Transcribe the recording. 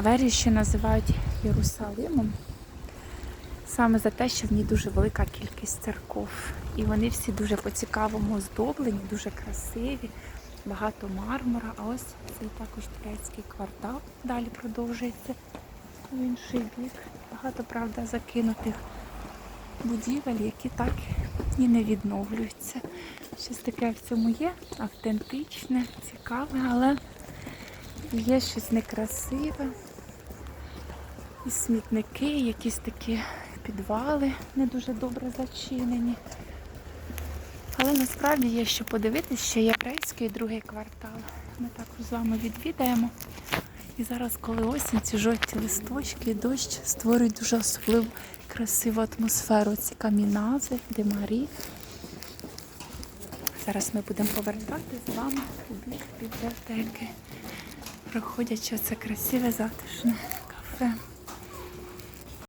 Вері ще називають Єрусалимом. Саме за те, що в ній дуже велика кількість церков. І вони всі дуже по-цікавому оздоблені, дуже красиві, багато мармура. А ось цей також турецький квартал далі продовжується в інший бік. Багато, правда, закинутих будівель, які так і не відновлюються. Щось таке в цьому є автентичне, цікаве, але є щось некрасиве. І смітники, якісь такі підвали не дуже добре зачинені. Але насправді є що подивитися, ще єврейський другий квартал. Ми також з вами відвідаємо. І зараз, коли осінь, ці жовті листочки, і дощ створюють дуже особливу красиву атмосферу. Ці камінази, димарі. Зараз ми будемо повертати з вами у бік бібліотеки, проходячи це красиве затишне.